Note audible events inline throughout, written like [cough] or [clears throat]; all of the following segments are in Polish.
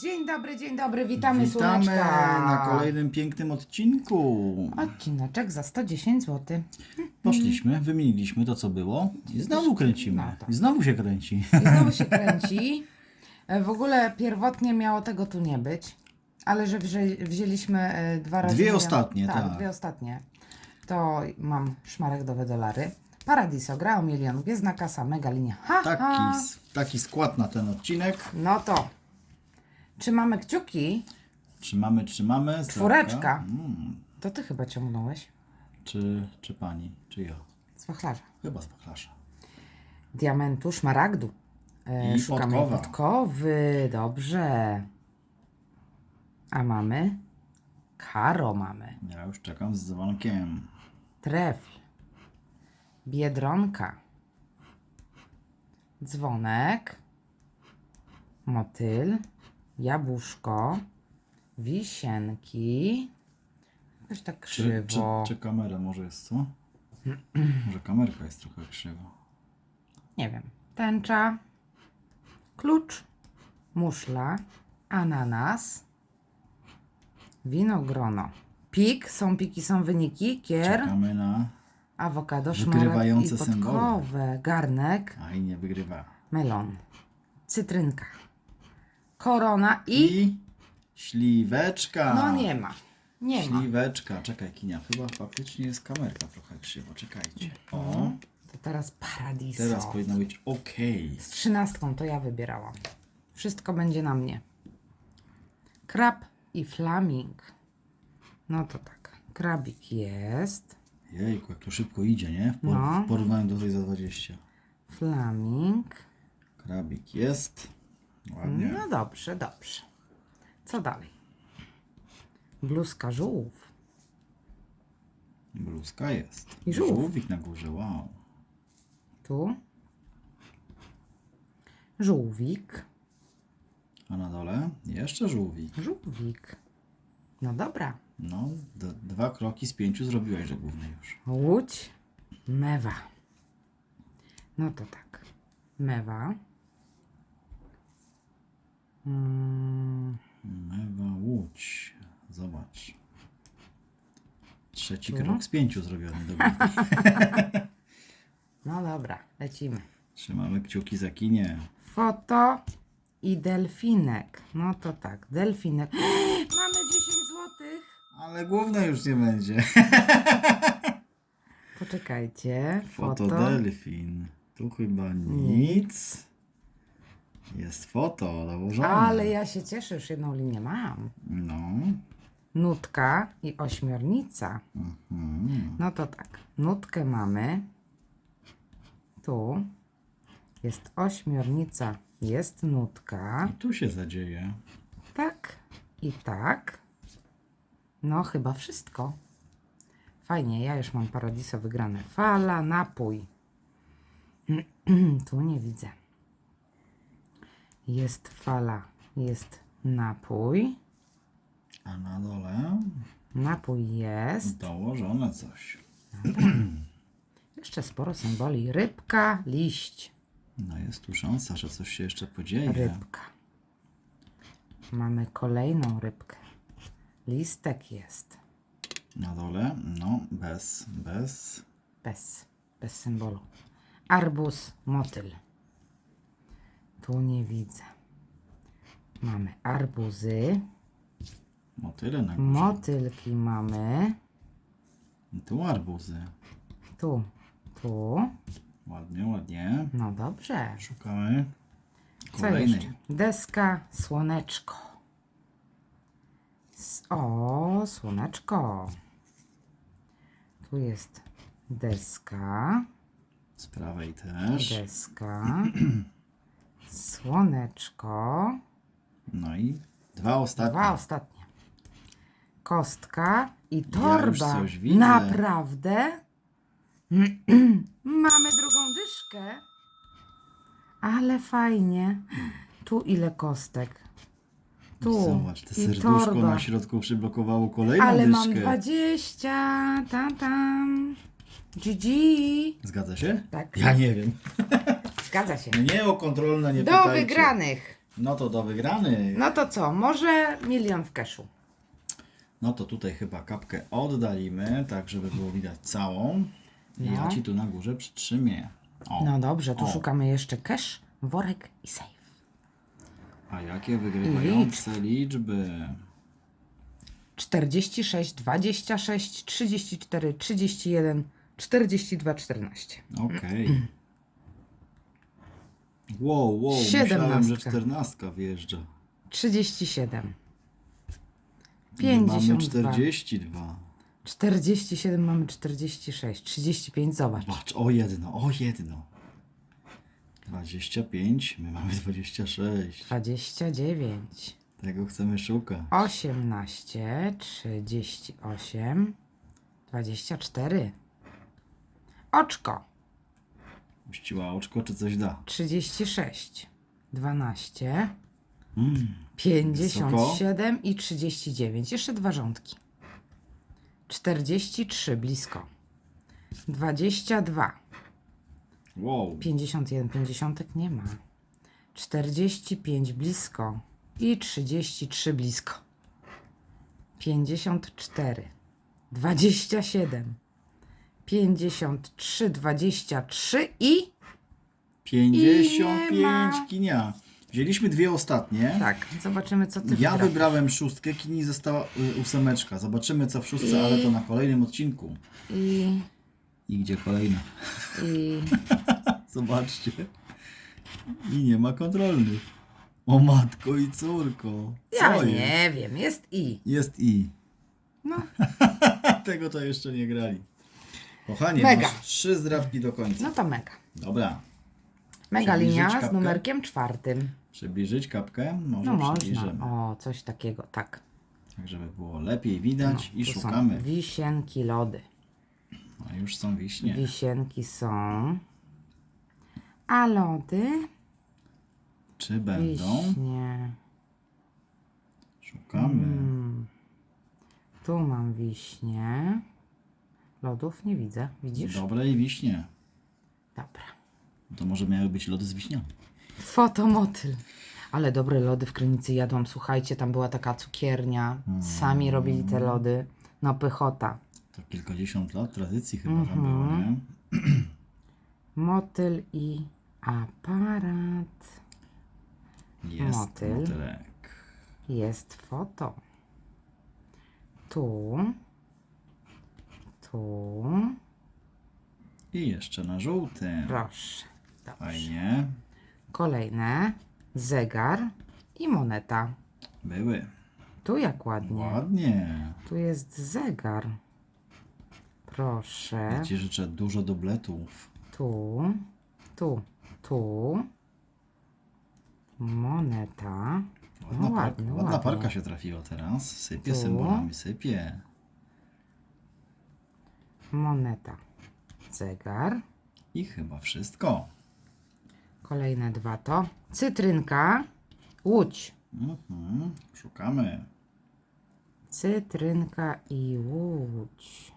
Dzień dobry, dzień dobry, witamy, Witamy słoneczka. na kolejnym pięknym odcinku. Odcineczek za 110 zł. Poszliśmy, wymieniliśmy to, co było i znowu kręcimy. I znowu się kręci. I znowu się [laughs] kręci. W ogóle pierwotnie miało tego tu nie być, ale że wzię- wzięliśmy e, dwa razy. Dwie milion- ostatnie, tak. tak. dwie ostatnie. To mam szmaragdowe dolary. Paradiso, gra o milion, gwiezdna kasa, mega linia. Ha, ha. Taki skład na ten odcinek. No to trzymamy kciuki. Trzymamy, trzymamy. Czwóreczka. Mm. To ty chyba ciągnąłeś Czy, czy pani, czy ja? z wachlarza. Chyba z wachlarza. diamentu, szmaragdu. E, I szukamy podkowa. podkowy, dobrze. A mamy? Karo mamy. Ja już czekam z dzwonkiem. Trefl. Biedronka. Dzwonek. Motyl. Jabłuszko. Wisienki. Jakoś tak Czy, czy, krzywo. czy kamera może jest co? Może kamerka jest trochę krzywa. Nie wiem. Tęcza. Klucz. Muszla. Ananas. Winogrono. Pik. Są piki, są wyniki. Kier. Czekamy na... Awokado, szmaragd i Wygrywające symbole. podkowe. Garnek. A i nie wygrywa. Melon. Cytrynka. Korona i... I śliweczka. No nie ma. Nie ma. Śliweczka. Czekaj, Kinia, chyba faktycznie jest kamerka trochę krzywo. Czekajcie. O, To teraz paradiso. teraz powinno być ok. Z trzynastką to ja wybierałam. Wszystko będzie na mnie. Krab i flaming. No to tak. Krabik jest. Jejku, jak to szybko idzie, nie? W, por- No. w porównaniu do tej za 20. Flaming. Krabik jest. Ładnie. No dobrze, dobrze. Co dalej? Bluzka żółw. Bluzka jest. I żółw. Żółwik na górze, wow. Tu. Żółwik. A na dole jeszcze żółwik. Żółwik. No dobra. No, dwa kroki z pięciu zrobiłeś, że główny już. Łódź. Mewa. No to tak. Mewa. Mm, Mewa Łódź. Zobacz. Trzeci krok z pięciu zrobiony [laughs] no dobra, lecimy. Trzymamy kciuki za kinie. Foto i delfinek. No to tak, delfinek. [gasps] Mamy 10 złotych. Ale główne już nie będzie. Poczekajcie. Foto. Fotodelfin. Tu chyba nic. Jest foto dołożone. Ale ja się cieszę, już jedną linię mam. No. Nutka i ośmiornica. Mhm. No to tak, nutkę mamy. Tu jest ośmiornica, jest nutka. I tu się zadzieje. Tak i tak. No chyba wszystko. Fajnie, ja już mam paradiso wygrane. Fala, napój. [clears throat] tu nie widzę. Jest fala, jest napój. A na dole Napój jest. dołożone coś. [clears throat] Jeszcze sporo symboli. Rybka, liść. No jest tu szansa, że coś się jeszcze podzieje. Rybka. Mamy kolejną rybkę. Listek jest. Na dole, no bez, bez. Bez, bez symbolu. Arbuz, motyl. Tu nie widzę. Mamy arbuzy. Motyle na górze. Motylki mamy. I tu arbuzy. Tu, tu. Ładnie, ładnie. No dobrze. Szukamy Co kolejnej. jeszcze? Deska, słoneczko. S- O, słoneczko. Tu jest deska, Z prawej też. deska, [clears throat] słoneczko. No i dwa ostatnie. Dwa ostatnie. Kostka i już torba. coś widzę. Naprawdę? [clears throat] Mamy drugą dyszkę. Ale fajnie. Tu ile kostek? Tu. Zobacz, te serduszko torba. na środku przyblokowało kolejną Ale mam dyszkę. 20. Tam, tam. GG. Zgadza się? Tak. Ja nie wiem. [laughs] Zgadza się. Mnie o kontrolne nie Do pytajcie. wygranych. No to do wygranych. No to co, może milion w keszu. No to tutaj chyba kapkę oddalimy, tak żeby było widać całą. I ja No. ci tu na górze przytrzymię. O. No dobrze, tu O. szukamy jeszcze kesz, worek i safe. A jakie wygrywające liczby? 46, 26, 34, 31, 42, 14. Okej. [clears throat] Wow, wow, myślałem, że Siedemnastka. czternastka wjeżdża. 37. My Mamy 52. 42. 47 mamy 46. 35, zobacz. Patrz, o jedno, o jedno. 25, my mamy 26. 29. Tego chcemy szukać. 18, 38, 24. Oczko. Puściła oczko, czy coś da? 36, 12, Mm. 57 i 39. Jeszcze dwa rządki. 43 blisko. 22, Wow. 51, 50 nie ma. 45 blisko i 33 blisko. 54, 27, 53, 23 i 55 I nie ma. kinia. Wzięliśmy dwie ostatnie. tak, zobaczymy co ty Ja wygrasz. wybrałem szóstkę, kini została y, ósemeczka. Zobaczymy co w szóstce, ale to na kolejnym odcinku. I, I gdzie kolejna? i [laughs] Zobaczcie. I nie ma kontrolnych. O matko i córko. Co ja jest? nie wiem, jest i. Jest i. No, [laughs] Tego to jeszcze nie grali. Kochanie, Mega. masz trzy zdrabki do końca. no to mega. Dobra. Mega Przybliżyć linia z kapkę? numerkiem czwartym. Przybliżyć kapkę? Może No można. przybliżymy. O, coś takiego, tak. Tak, żeby było lepiej widać i Tu są szukamy. wisienki, lody. A już są wiśnie. Wisienki są. A lody? Czy będą? Wiśnie. Szukamy. Mm. Tu mam wiśnie. Lodów nie widzę. Widzisz? Dobre i wiśnie. Dobra. To może miały być lody z wiśniami. Fotomotyl. Ale dobre lody w Krynicy jadłam. Słuchajcie, tam była taka cukiernia. Sami robili te lody. No pychota. To kilkadziesiąt lat tradycji chyba Mhm. tam było, nie? [clears throat] Motyl i aparat. Jest Motyl. motylek. Jest foto. Tu. Tu. I jeszcze na żółtym. Proszę. Dobrze. Fajnie. Kolejne. Zegar i moneta. Były. Tu jak ładnie. Ładnie. Tu jest zegar. Proszę. Ja Ci życzę dużo dubletów. Tu. Tu. Tu. Moneta. Ładna, No parka, ładna ładnie. parka się trafiła teraz. Sypie Tu. symbolami, sypie. Moneta. Zegar. I chyba wszystko. Kolejne dwa to. Cytrynka. Łódź. Mhm. Szukamy. Cytrynka i łódź.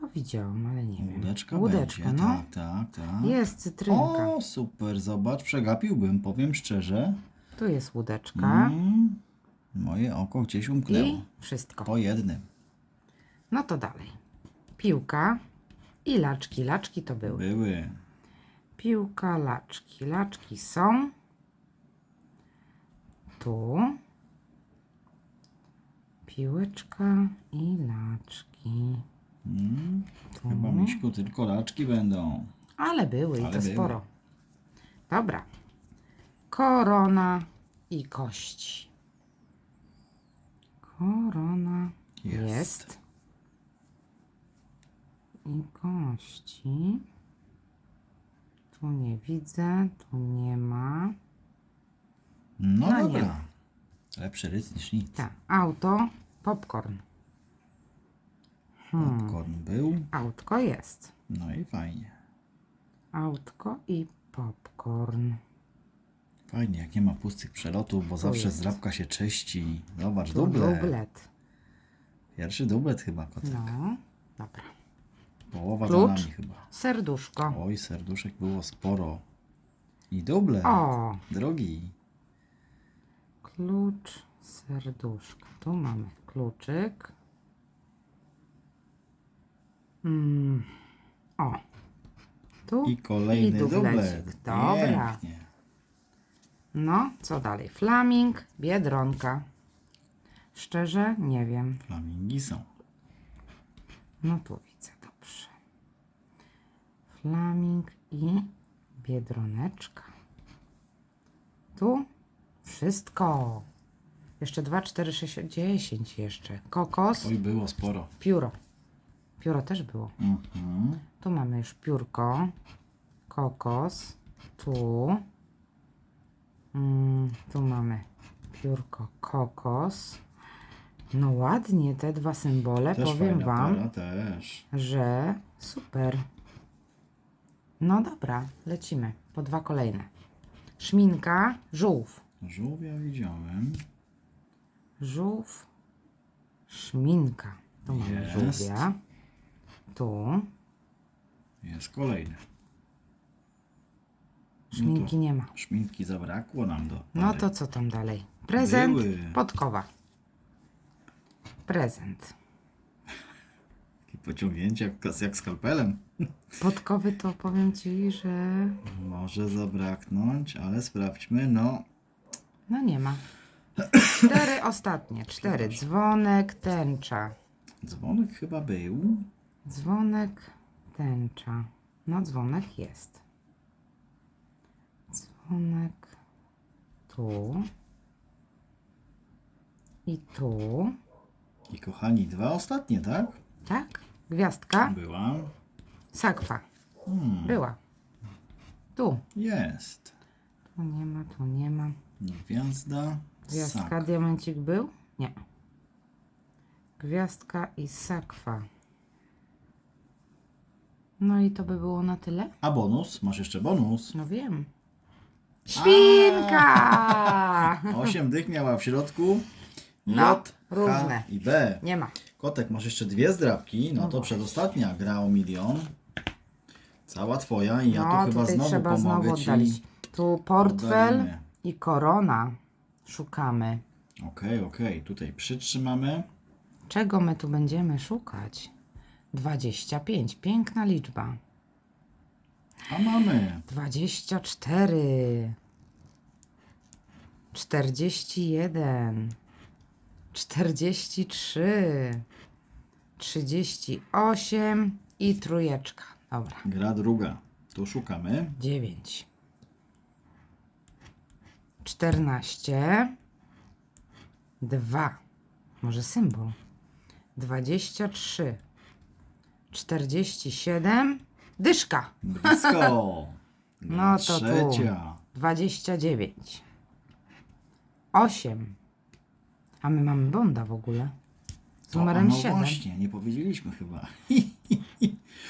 Chyba widziałam, ale nie wiem. Łódeczka, Łódeczka, będzie. no. Tak, tak, tak. Jest cytrynka. O, super, zobacz, przegapiłbym, powiem szczerze. Tu jest łódeczka. Mm, moje oko gdzieś umknęło. I wszystko. Po jednym. No to dalej. Piłka i laczki. Laczki to były. Były. Piłka, laczki. Laczki są. Tu. Piłeczka i laczki. Mm, Tu. chyba, Miśku, tylko laczki będą. Ale były i Ale to były. sporo. Dobra. Korona i kości. Korona Jest. jest. I kości. Tu nie widzę, tu nie ma. No, No nie dobra. Lepszy rys niż nic. Tak, auto, popcorn. Hmm. Popcorn był. Autko jest. No i fajnie. Autko i popcorn. Fajnie, jak nie ma pustych przelotów, bo zawsze jest. zdrabka się czyści. Zobacz, Tu dublet. dublet. Pierwszy dublet chyba, kotek. No, dobra. Połowa za Klucz. nami chyba. Serduszko. Oj, serduszek było sporo. I dublet. O, Drogi. klucz, serduszko. Tu mamy kluczyk. Mm. O, tu I kolejny i dublecik. dublet. Dobra. Pięknie. No, co dalej? Flaming, biedronka. Szczerze, nie wiem. Flamingi są. No tu widzę. Flaming i biedroneczka. Tu wszystko. Jeszcze 2, 4, 6, 10 jeszcze. Kokos, Oj, było sporo. pióro. Pióro też było. Mhm. Tu mamy już piórko, kokos, tu, mm, tu mamy piórko, kokos. No ładnie te dwa symbole, Też powiem Wam, też. że super. No dobra, lecimy po dwa kolejne. Szminka, żółw, Żółwia widziałem. żółw, szminka. Tu mamy Jest. żółwia, tu, Jest kolejny. szminki nie ma. Szminki zabrakło nam do. No to co tam dalej? Prezent, Były. podkowa. Prezent. Takie pociągnięcie jak, jak skalpelem. Podkowy to powiem Ci, że Może zabraknąć, ale sprawdźmy. No, no nie ma. Cztery [coughs] ostatnie. Cztery. Dzwonek, tęcza. dzwonek chyba był. Dzwonek, tęcza. No dzwonek jest. Dzwonek tu. I tu. I kochani, dwa ostatnie, tak? Tak? Gwiazdka. Była. Sakwa. Hmm, Była. Tu. jest. Tu nie ma, tu nie ma. Gwiazda. Gwiazdka, Sak. diamencik był? Nie. Gwiazdka i sakwa. No i to by było na tyle? A bonus? Masz jeszcze bonus. No wiem. Świnka! [laughs] Osiem dych miała w środku. No, J, różne. H i B. Nie ma. Kotek, masz jeszcze dwie zdrabki. No, No to właśnie. przedostatnia gra o milion. Cała twoja i ja no, tu chyba tutaj znowu trzeba pomogę znowu ci. oddalić. Tu portfel Oddalimy. i korona. Szukamy. Okej, okej. Tutaj przytrzymamy. Czego my tu będziemy szukać? 25. Piękna liczba. A mamy. 24 41 43 38 i trójeczka. Dobra, Gra druga. Tu szukamy. 9 14 2 Może symbol 23 47 Dyszka Blisko. [laughs] Gra No to tu. trzecia. 29. 8. A my mamy Bonda w ogóle. Z numerem a no 7. właśnie, nie powiedzieliśmy chyba. [laughs]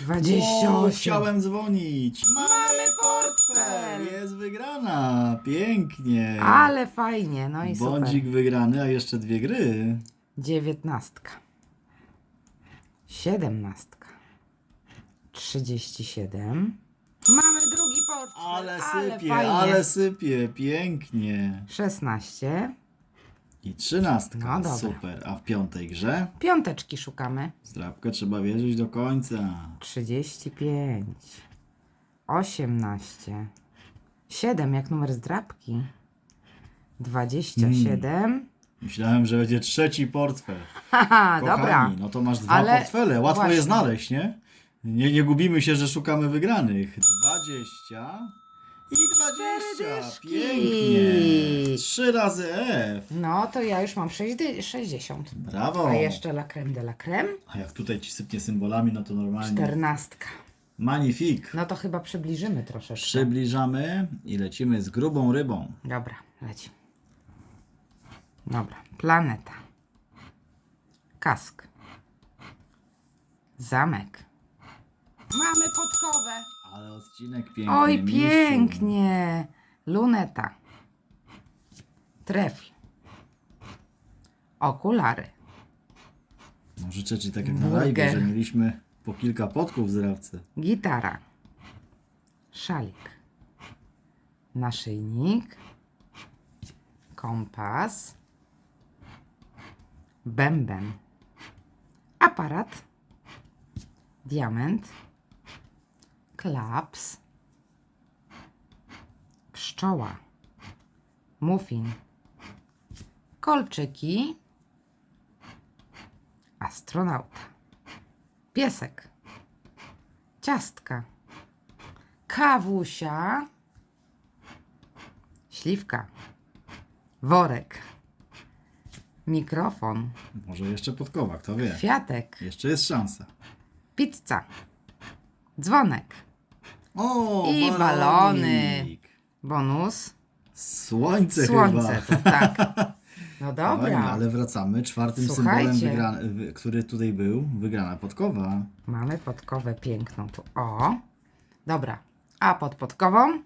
O, 28. chciałem dzwonić. Mamy portfel. Jest wygrana. Pięknie. Ale fajnie, no i Bądzik super. wygrany, a jeszcze dwie gry. 19. 17. 37. Mamy drugi portfel. Ale sypie, fajnie. ale sypie. Pięknie. 16. I trzynastka. No dobra. Super. A w piątej grze? Piąteczki szukamy. Zdrabkę trzeba wierzyć do końca. 35, 18, 7 jak numer zdrabki, 27, Myślałem, że będzie trzeci portfel. [laughs] haha, Kochani, dobra, no to masz dwa Ale portfele. Łatwo je właśnie. znaleźć, nie? nie? Nie gubimy się, że szukamy wygranych. 20 i 20. dyszki. Pięknie. Trzy razy F. no to ja już mam 6, 60, Brawo. a jeszcze la creme de la creme, A jak tutaj ci sypnie symbolami, no to normalnie. 14, Magnifik. no to chyba przybliżymy troszeczkę, Przybliżamy i lecimy z grubą rybą. dobra, leci, dobra, planeta, kask, zamek, mamy podkowę, Ale odcinek piękny. Oj, mistrzu. pięknie! Luneta. Trefl. Okulary. No, życzę ci tak jak na Burger. live, że mieliśmy po kilka podków w zrawce. Gitara. Szalik. naszyjnik, kompas, bęben, aparat, diament, klaps, pszczoła, muffin, kolczyki, astronauta, piesek, ciastka, kawusia, śliwka, worek, mikrofon, Może jeszcze podkowa, kto wie. kwiatek, Jeszcze jest szansa. pizza, dzwonek, O, I balonik. balony. bonus, Słońce, słońce, chyba. to tak. [laughs] No Fajnie, dobra, ale wracamy. Czwartym Słuchajcie. symbolem, wygra... wy- który tutaj był, wygrana podkowa. mamy podkowę piękną tu. O, dobra, a pod podkową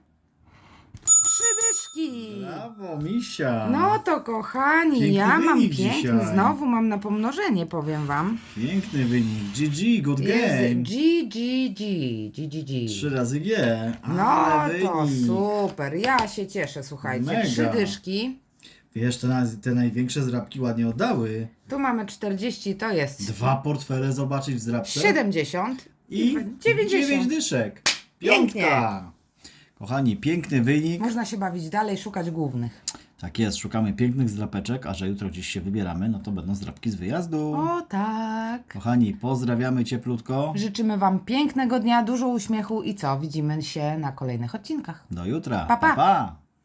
dyszki. Brawo, misia. No to kochani, Piękny ja mam wynik piękny, dzisiaj. znowu mam na pomnożenie, powiem wam. Piękny wynik. GG, good Jest game. G, G, G, G, G, G. Trzy razy G. No Ale to wynik. super, ja się cieszę, słuchajcie. Mega. Trzy dyszki. Wiesz, te, największe zdrabki ładnie oddały. Tu mamy 40, to jest Dwa portfele zobaczyć w zdrabce. 70 I 90. 9 dyszek. Pięknie. Kochani, piękny wynik. Można się bawić dalej, szukać głównych. Tak jest, szukamy pięknych zdrapeczek, a że jutro gdzieś się wybieramy, no to będą zdrapki z wyjazdu. O tak. Kochani, pozdrawiamy cieplutko. Życzymy Wam pięknego dnia, dużo uśmiechu i co? Widzimy się na kolejnych odcinkach. Do jutra. Pa, pa. pa. pa.